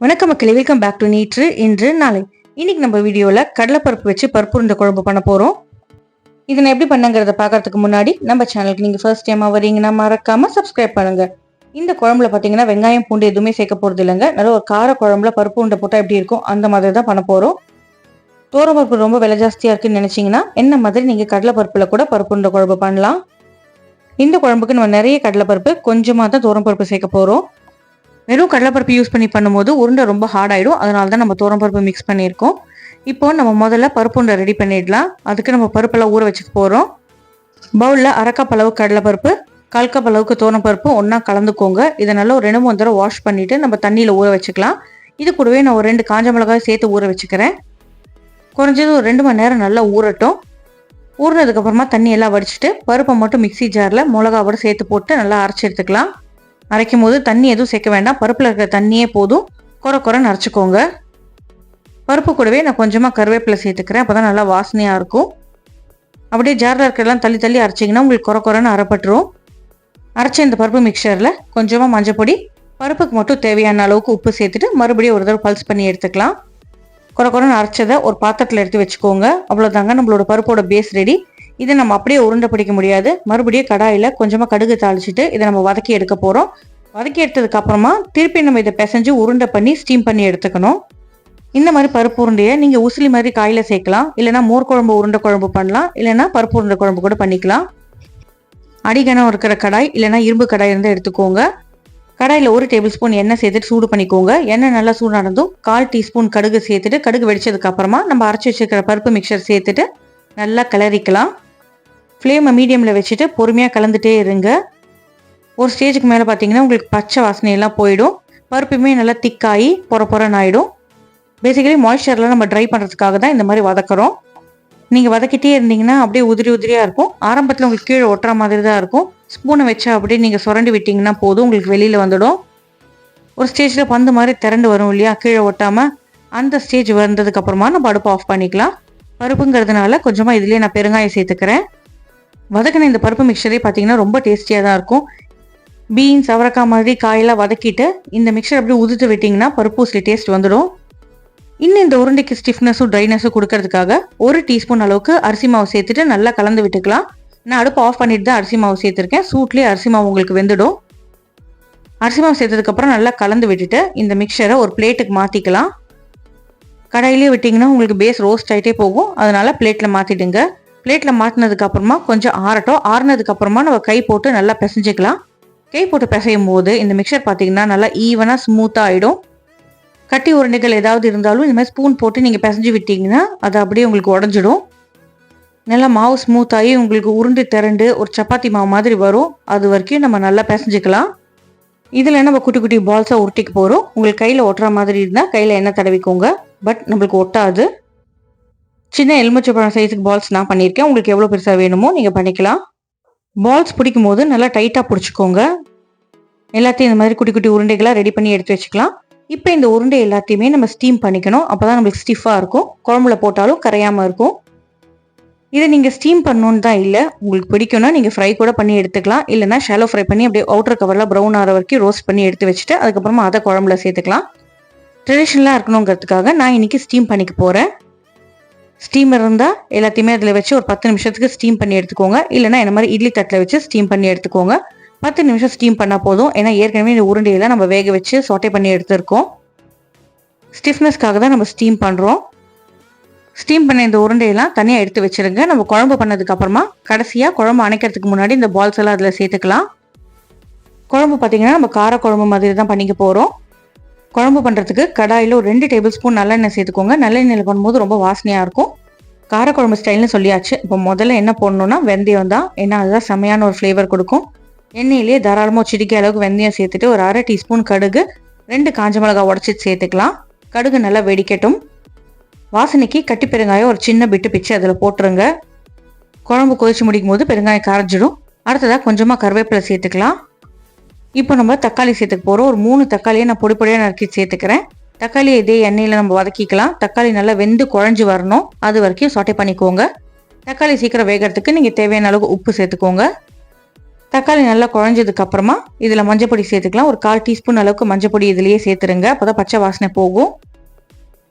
வணக்கம் மக்களே welcome back to நீற்று இன்று நாளை. இன்னைக்கு நம்ம வீடியோவில் கடலைப்பருப்பு வச்சு பருப்பு உருண்டை குழம்பு பண்ண போகிறோம் இதை நான் எப்படி பண்ணங்கிறத பார்க்கறதுக்கு முன்னாடி நம்ம சேனலுக்கு நீங்கள் ஃபர்ஸ்ட் டைமாக வரீங்கன்னா மறக்காமல் சப்ஸ்கிரைப் பண்ணுங்க. இந்த குழம்புல பார்த்தீங்கன்னா வெங்காயம் பூண்டு எதுவுமே சேர்க்க போகிறது இல்லைங்க. நல்ல ஒரு கார குழம்புல பருப்பு உருண்டை போட்டால் எப்படி இருக்கும் அந்த மாதிரி தான் பண்ண போகிறோம் பருப்பு ரொம்ப விலை ஜாஸ்தியாக இருக்குன்னு நினச்சிங்கன்னா என்ன மாதிரி நீங்கள் கடலைப்பருப்பில் கூட பருப்பு உருண்டை குழம்பு பண்ணலாம். இந்த குழம்புக்கு நம்ம நிறைய கடலைப்பருப்பு கொஞ்சமாக தான் பருப்பு சேர்க்க போகிறோம் வெறும் கடலைப்பருப்பு யூஸ் பண்ணி பண்ணும்போது உருண்டை ரொம்ப ஹார்ட் ஆகிடும் அதனால தான் நம்ம பருப்பு மிக்ஸ் பண்ணியிருக்கோம். இப்போ நம்ம முதல்ல பருப்பு உண்டை ரெடி பண்ணிடலாம். அதுக்கு நம்ம பருப்பெல்லாம் ஊற வச்சுக்க போகிறோம் பவுலில் அரைக்கப் அளவு கடலைப்பருப்பு கால் கப் அளவுக்கு பருப்பு ஒன்றா கலந்துக்கோங்க. இதை நல்லா ஒரு ரெண்டு மூணு தடவை வாஷ் பண்ணிவிட்டு நம்ம தண்ணியில் ஊற வச்சுக்கலாம். இது கூடவே நான் ஒரு ரெண்டு காஞ்ச மிளகாய் சேர்த்து ஊற வச்சுக்கிறேன். குறைஞ்சது ஒரு ரெண்டு மணி நேரம் நல்லா ஊறட்டும். ஊறினதுக்கப்புறமா தண்ணி எல்லாம் வடிச்சிட்டு பருப்பை மட்டும் மிக்சி ஜாரில் மிளகாவோட சேர்த்து போட்டு நல்லா அரைச்சி எடுத்துக்கலாம். அரைக்கும் போது தண்ணி எதுவும் சேர்க்க வேண்டாம். பருப்பில் இருக்கிற தண்ணியே போதும். குறை குறைன்னு அரைச்சிக்கோங்க. பருப்பு கூடவே நான் கொஞ்சமாக கருவேப்பிலை சேர்த்துக்கிறேன். அப்போ தான் நல்லா வாசனையாக இருக்கும். அப்படியே ஜாரில் இருக்கிறதெல்லாம் தள்ளி தள்ளி அரைச்சிங்கன்னா உங்களுக்கு குறை குறைன்னு அரைப்பட்டுரும். அரைச்ச இந்த பருப்பு மிக்சரில் கொஞ்சமாக மஞ்சள் பொடி பருப்புக்கு மட்டும் தேவையான அளவுக்கு உப்பு சேர்த்துட்டு மறுபடியும் ஒரு தடவை பல்ஸ் பண்ணி எடுத்துக்கலாம். குறை குறைன்னு அரைச்சதை ஒரு பாத்திரத்தில் எடுத்து வச்சுக்கோங்க. அவ்வளோதாங்க நம்மளோட பருப்போட பேஸ் ரெடி இதை நம்ம அப்படியே உருண்டை பிடிக்க முடியாது. மறுபடியும் கடாயில் கொஞ்சமாக கடுகு தாளிச்சிட்டு இதை நம்ம வதக்கி எடுக்க போகிறோம் வதக்கி எடுத்ததுக்கு அப்புறமா திருப்பி நம்ம இதை பிசைஞ்சு உருண்டை பண்ணி ஸ்டீம் பண்ணி எடுத்துக்கணும். இந்த மாதிரி பருப்பு உருண்டையை நீங்கள் உசிலி மாதிரி காயில் சேர்க்கலாம். இல்லைனா மோர் குழம்பு உருண்டை குழம்பு பண்ணலாம். இல்லைனா பருப்பு உருண்டை குழம்பு கூட பண்ணிக்கலாம். அடிகணம் இருக்கிற கடாய் இல்லைனா இரும்பு கடாய் இருந்தால் எடுத்துக்கோங்க. கடாயில் ஒரு டேபிள் ஸ்பூன் எண்ணெய் சேர்த்துட்டு சூடு பண்ணிக்கோங்க. எண்ணெய் நல்லா சூடானதும் கால் டீஸ்பூன் கடுகு சேர்த்துட்டு கடுகு வெடிச்சதுக்கு அப்புறமா நம்ம அரைச்சி வச்சிருக்கிற பருப்பு மிக்சர் சேர்த்துட்டு நல்லா கிளறிக்கலாம். ஃப்ளேமை மீடியமில் வச்சுட்டு பொறுமையாக கலந்துட்டே இருங்க. ஒரு ஸ்டேஜுக்கு மேலே பார்த்தீங்கன்னா உங்களுக்கு பச்சை வாசனையெல்லாம் போயிடும். பருப்புமே நல்லா திக்காகி பொற பொறன்னு ஆகிடும் பேசிக்கலி மாய்ஸ்சரெலாம் நம்ம ட்ரை பண்ணுறதுக்காக தான் இந்த மாதிரி வதக்குறோம். நீங்கள் வதக்கிட்டே இருந்தீங்கன்னா அப்படியே உதிரி உதிரியாக இருக்கும். ஆரம்பத்தில் உங்களுக்கு கீழே ஒட்டுற மாதிரி தான் இருக்கும். ஸ்பூனை வச்சா அப்படியே நீங்கள் சுரண்டி விட்டிங்கன்னா போதும் உங்களுக்கு வெளியில் வந்துடும். ஒரு ஸ்டேஜில் பந்து மாதிரி திரண்டு வரும் இல்லையா? கீழே ஒட்டாமல் அந்த ஸ்டேஜ் வந்ததுக்கப்புறமா நம்ம அடுப்பு ஆஃப் பண்ணிக்கலாம். பருப்புங்கிறதுனால கொஞ்சமாக இதுலேயே நான் பெருங்காயம் சேர்த்துக்கிறேன். வதக்கின இந்த பருப்பு மிக்சரே பார்த்தீங்கன்னா ரொம்ப டேஸ்டியாக தான் இருக்கும். பீன்ஸ் அவரக்காய் மாதிரி காயெல்லாம் வதக்கிட்டு இந்த மிக்சர் அப்படியே உதுத்து விட்டிங்கன்னா பருப்பு டேஸ்ட் வந்துடும். இன்னும் இந்த உருண்டைக்கு ஸ்டிஃப்னஸும் ட்ரைனஸும் கொடுக்கறதுக்காக ஒரு டீஸ்பூன் அளவுக்கு அரிசி மாவு சேர்த்துட்டு நல்லா கலந்து விட்டுக்கலாம். நான் அடுப்பு ஆஃப் பண்ணிட்டு தான் அரிசி மாவு சேர்த்துருக்கேன். சூட்லேயே அரிசி மாவு உங்களுக்கு வெந்துடும். அரிசி மாவு சேர்த்ததுக்கப்புறம் நல்லா கலந்து விட்டுட்டு இந்த மிக்சரை ஒரு பிளேட்டுக்கு மாற்றிக்கலாம் கடையிலேயே விட்டிங்கன்னா உங்களுக்கு பேஸ் ரோஸ்ட் ஆகிட்டே போகும். அதனால் பிளேட்டில் மாற்றிடுங்க பிளேட்டில் மாட்டினதுக்கு அப்புறமா கொஞ்சம் ஆறட்டும். ஆறுனதுக்கு அப்புறமா நம்ம கை போட்டு நல்லா பிசைஞ்சிக்கலாம். கை போட்டு பிசையும் போது இந்த மிக்சர் பார்த்தீங்கன்னா நல்லா ஈவனாக ஸ்மூத்தாக ஆகிடும் கட்டி உருண்டைகள் ஏதாவது இருந்தாலும் இந்த மாதிரி ஸ்பூன் போட்டு நீங்கள் பிசைஞ்சு விட்டீங்கன்னா அது அப்படியே உங்களுக்கு உடஞ்சிடும். நல்லா மாவு ஸ்மூத்தாகி உங்களுக்கு உருண்டு திரண்டு ஒரு சப்பாத்தி மாவு மாதிரி வரும். அது வரைக்கும் நம்ம நல்லா பிசைஞ்சிக்கலாம். இதில் நம்ம குட்டி குட்டி பால்ஸாக உருட்டிக்கு போகிறோம் உங்களுக்கு கையில் ஒட்டுற மாதிரி இருந்தால் கையில் எண்ணெய் தடவிக்கோங்க. பட் நம்மளுக்கு ஒட்டாது. சின்ன எலுமிச்சை பழம் சைஸுக்கு பால்ஸ் நான் பண்ணியிருக்கேன். உங்களுக்கு எவ்வளோ பெருசாக வேணுமோ நீங்கள் பண்ணிக்கலாம். பால்ஸ் பிடிக்கும் போது நல்லா டைட்டாக பிடிச்சிக்கோங்க. எல்லாத்தையும் இந்த மாதிரி குட்டி குட்டி உருண்டைகளாக ரெடி பண்ணி எடுத்து வச்சுக்கலாம். இப்போ இந்த உருண்டை எல்லாத்தையுமே நம்ம ஸ்டீம் பண்ணிக்கணும். அப்போ தான் நம்மளுக்கு ஸ்டிஃபாக இருக்கும். குழம்புல போட்டாலும் கரையாமல் இருக்கும். இதை நீங்கள் ஸ்டீம் பண்ணணுன்னு தான் இல்லை. உங்களுக்கு பிடிக்கும்னா நீங்கள் ஃப்ரை கூட பண்ணி எடுத்துக்கலாம். இல்லைனா ஷாலோ ஃப்ரை பண்ணி அப்படியே அவுட்டர் கவரில் ப்ரௌன் ஆகிற வரைக்கும் ரோஸ்ட் பண்ணி எடுத்து வச்சுட்டு அதுக்கப்புறமா அதை குழம்புல சேர்த்துக்கலாம். ட்ரெடிஷ்னலாக இருக்கணுங்கிறதுக்காக நான் இன்னைக்கு ஸ்டீம் பண்ணிக்க போகிறேன் ஸ்டீமர் இருந்தால் எல்லாத்தையுமே அதில் வச்சு ஒரு பத்து நிமிஷத்துக்கு ஸ்டீம் பண்ணி எடுத்துக்கோங்க. இல்லைனா இந்த மாதிரி இட்லி தட்டில் வச்சு ஸ்டீம் பண்ணி எடுத்துக்கோங்க. பத்து நிமிஷம் ஸ்டீம் பண்ணால் போதும். ஏன்னா ஏற்கனவே இந்த உருண்டையெல்லாம் நம்ம வேக வச்சு சோட்டை பண்ணி எடுத்துருக்கோம். ஸ்டிஃப்னஸ்க்காக தான் நம்ம ஸ்டீம் பண்ணுறோம் ஸ்டீம் பண்ண இந்த உருண்டையெல்லாம் தனியாக எடுத்து வச்சுருங்க. நம்ம குழம்பு பண்ணதுக்கு அப்புறமா கடைசியாக குழம்பு அணைக்கிறதுக்கு முன்னாடி இந்த பால்ஸ் எல்லாம் அதில் சேர்த்துக்கலாம். குழம்பு பார்த்தீங்கன்னா நம்ம கார குழம்பு மாதிரி தான் பண்ணிக்க போகிறோம் குழம்பு பண்ணுறதுக்கு கடாயில் ஒரு ரெண்டு டேபிள் ஸ்பூன் நல்லெண்ணெய் சேர்த்துக்கோங்க. நல்லெண்ணெயில் பண்ணும்போது ரொம்ப வாசனையாக இருக்கும். காரக்குழம்பு ஸ்டைல்னு சொல்லியாச்சு. இப்போ முதல்ல என்ன போடணும்னா வெந்தயம் தான். ஏன்னா அதுதான் செமையான ஒரு ஃப்ளேவர் கொடுக்கும். எண்ணெயிலேயே தாராளமாக சிடிக்க அளவுக்கு வெந்தயம் சேர்த்துட்டு ஒரு அரை டீஸ்பூன் கடுகு ரெண்டு காஞ்ச மிளகா உடச்சிட்டு சேர்த்துக்கலாம். கடுகு நல்லா வெடிக்கட்டும். வாசனைக்கு கட்டி பெருங்காயம் ஒரு சின்ன பிட்டு பிச்சு அதில் போட்டுருங்க. குழம்பு கொதிச்சு முடிக்கும் போது பெருங்காயம் கரைஞ்சிடும். அடுத்ததாக கொஞ்சமாக கருவேப்பிலை சேர்த்துக்கலாம். இப்போ நம்ம தக்காளி சேர்த்துக்க போகிறோம் ஒரு மூணு தக்காளியை நான் பொடி பொடியாக நறுக்கி சேர்த்துக்கிறேன். தக்காளியை இதே எண்ணெயில் நம்ம வதக்கிக்கலாம். தக்காளி நல்லா வெந்து குழஞ்சி வரணும். அது வரைக்கும் சொட்டை பண்ணிக்கோங்க. தக்காளி சீக்கிரம் வேகிறதுக்கு நீங்கள் தேவையான அளவுக்கு உப்பு சேர்த்துக்கோங்க. தக்காளி நல்லா குழஞ்சதுக்கு அப்புறமா இதில் மஞ்சப்பொடி சேர்த்துக்கலாம். ஒரு கால் டீஸ்பூன் அளவுக்கு மஞ்சப்பொடி இதுலேயே சேர்த்துருங்க. அப்போ தான் பச்சை வாசனை போகும்.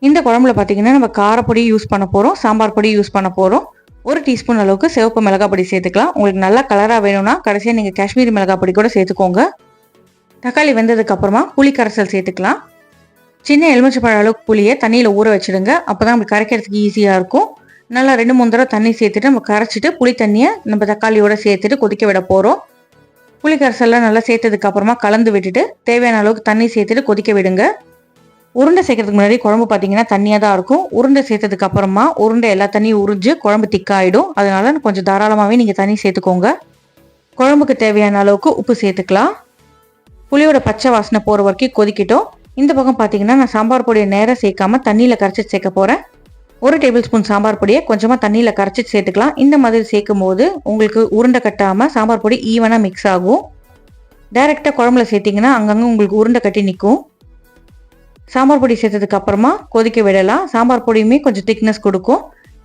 இந்த குழம்புல பார்த்தீங்கன்னா நம்ம காரப்பொடி யூஸ் பண்ண போகிறோம் சாம்பார் பொடி யூஸ் பண்ண போகிறோம் ஒரு டீஸ்பூன் அளவுக்கு சிவப்பு மிளகாய் பொடி சேர்த்துக்கலாம். உங்களுக்கு நல்லா கலராக வேணும்னா கடைசியாக நீங்கள் காஷ்மீரி மிளகாய் பொடி கூட சேர்த்துக்கோங்க. தக்காளி வெந்ததுக்கு அப்புறமா புளி கரைசல் சேர்த்துக்கலாம். சின்ன எலுமிச்சப்பழ அளவுக்கு புளியை தண்ணியில் ஊற வச்சுடுங்க. அப்போ தான் நம்ம கரைக்கிறதுக்கு ஈஸியாக இருக்கும். நல்லா ரெண்டு மூணு தடவை தண்ணி சேர்த்துட்டு நம்ம கரைச்சிட்டு புளி தண்ணியை நம்ம தக்காளியோட சேர்த்துட்டு கொதிக்க விட போகிறோம் புளி கரைசல்லாம் நல்லா சேர்த்ததுக்கு அப்புறமா கலந்து விட்டுட்டு தேவையான அளவுக்கு தண்ணி சேர்த்துட்டு கொதிக்க விடுங்க. உருண்டை சேர்க்கறதுக்கு முன்னாடி குழம்பு பார்த்தீங்கன்னா தண்ணியாக தான் இருக்கும். உருண்டை சேர்த்ததுக்கு அப்புறமா உருண்டை எல்லா தண்ணியும் உறிஞ்சு குழம்பு திக்காயிடும் அதனால கொஞ்சம் தாராளமாகவே நீங்கள் தண்ணி சேர்த்துக்கோங்க. குழம்புக்கு தேவையான அளவுக்கு உப்பு சேர்த்துக்கலாம். புளியோட பச்சை வாசனை போகிற வரைக்கும் கொதிக்கிட்டோம். இந்த பக்கம் பார்த்தீங்கன்னா நான் சாம்பார் பொடியை நேராக சேர்க்காம தண்ணியில் கரைச்சி சேர்க்க போகிறேன் ஒரு டேபிள் ஸ்பூன் சாம்பார் பொடியை கொஞ்சமாக தண்ணியில் கரைச்சி சேர்த்துக்கலாம். இந்த மாதிரி சேர்க்கும் போது உங்களுக்கு உருண்டை கட்டாமல் சாம்பார் பொடி ஈவனாக மிக்ஸ் ஆகும். டைரெக்டாக குழம்புல சேர்த்திங்கன்னா அங்கங்கே உங்களுக்கு உருண்டை கட்டி நிற்கும் சாம்பார் பொடி சேர்த்ததுக்கு அப்புறமா கொதிக்க விடலாம். சாம்பார் பொடியுமே கொஞ்சம் திக்னஸ் கொடுக்கும்.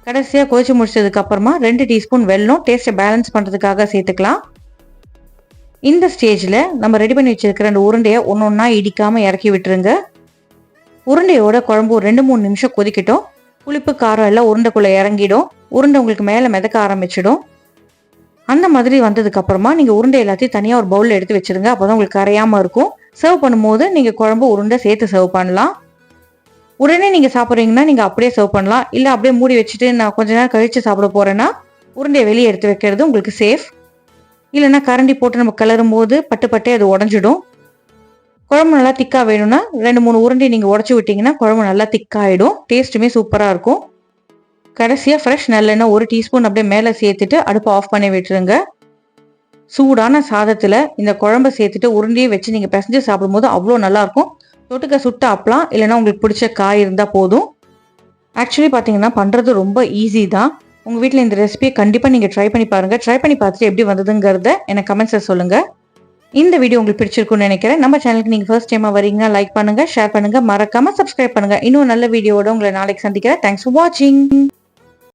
கடைசியாக கொதிச்சு முடிச்சதுக்கு அப்புறமா ரெண்டு டீஸ்பூன் வெல்லம் டேஸ்ட்டை பேலன்ஸ் பண்ணுறதுக்காக சேர்த்துக்கலாம். இந்த ஸ்டேஜில் நம்ம ரெடி பண்ணி வச்சிருக்கிற அந்த உருண்டையை ஒன்று ஒன்றா இடிக்காமல் இறக்கி விட்டுருங்க. உருண்டையோட குழம்பு ஒரு ரெண்டு மூணு நிமிஷம் கொதிக்கட்டும். புளிப்பு காரம் எல்லாம் உருண்டைக்குள்ளே இறங்கிடும். உருண்டை உங்களுக்கு மேலே மிதக்க ஆரம்பிச்சிடும். அந்த மாதிரி வந்ததுக்கப்புறமா நீங்கள் உருண்டை எல்லாத்தையும் தனியாக ஒரு பவுலில் எடுத்து வச்சுருங்க. அப்போ தான் உங்களுக்கு கரையாமல் இருக்கும். சர்வ் பண்ணும்போது நீங்கள் குழம்பு உருண்டை சேர்த்து சர்வ் பண்ணலாம். உடனே நீங்கள் சாப்பிட்றீங்கன்னா நீங்கள் அப்படியே சர்வ் பண்ணலாம். இல்லை அப்படியே மூடி வச்சுட்டு நான் கொஞ்ச நேரம் கழித்து சாப்பிட போகிறேன்னா உருண்டையை வெளியே எடுத்து வைக்கிறது உங்களுக்கு சேஃப் இல்லைன்னா கரண்டி போட்டு நம்ம கிளறும் போது பட்டு பட்டே அது உடஞ்சிடும். குழம்பு நல்லா திக்காக வேணும்னா ரெண்டு மூணு உருண்டை நீங்கள் உடச்சி விட்டிங்கன்னா குழம்பு நல்லா திக்காயிடும் டேஸ்ட்டுமே சூப்பராக இருக்கும். கடைசியாக ஃப்ரெஷ் நல்லெண்ணெய் ஒரு டீஸ்பூன் அப்படியே மேலே சேர்த்துட்டு அடுப்பை ஆஃப் பண்ணி விட்டுருங்க. சூடான சாதத்தில் இந்த குழம்பை சேர்த்துட்டு உருண்டையை வச்சு நீங்கள் பிசைஞ்சு சாப்பிடும்போது அவ்வளோ நல்லாயிருக்கும் தொட்டுக்க சுட்ட அப்பலாம் இல்லைன்னா உங்களுக்கு பிடிச்ச காய் இருந்தால் போதும். ஆக்சுவலி பார்த்தீங்கன்னா பண்ணுறது ரொம்ப ஈஸி தான். உங்கள் வீட்டில் இந்த ரெசிபியை கண்டிப்பாக நீங்கள் ட்ரை பண்ணி பாருங்கள் ட்ரை பண்ணி பார்த்துட்டு எப்படி வந்ததுங்கிறத எனக்கு கமெண்ட்ஸில் சொல்லுங்கள் இந்த வீடியோ உங்களுக்கு பிடிச்சிருக்கும்னு நினைக்கிறேன். நம்ம சேனலுக்கு நீங்கள் ஃபர்ஸ்ட் டைமாக வரீங்கன்னா லைக் பண்ணுங்கள் ஷேர் பண்ணுங்கள் மறக்காமல் சப்ஸ்கிரைப் பண்ணுங்கள் இன்னும் நல்ல வீடியோவோட உங்களை நாளைக்கு சந்திக்கிறேன். தேங்க்ஸ் ஃபார் வாட்சிங்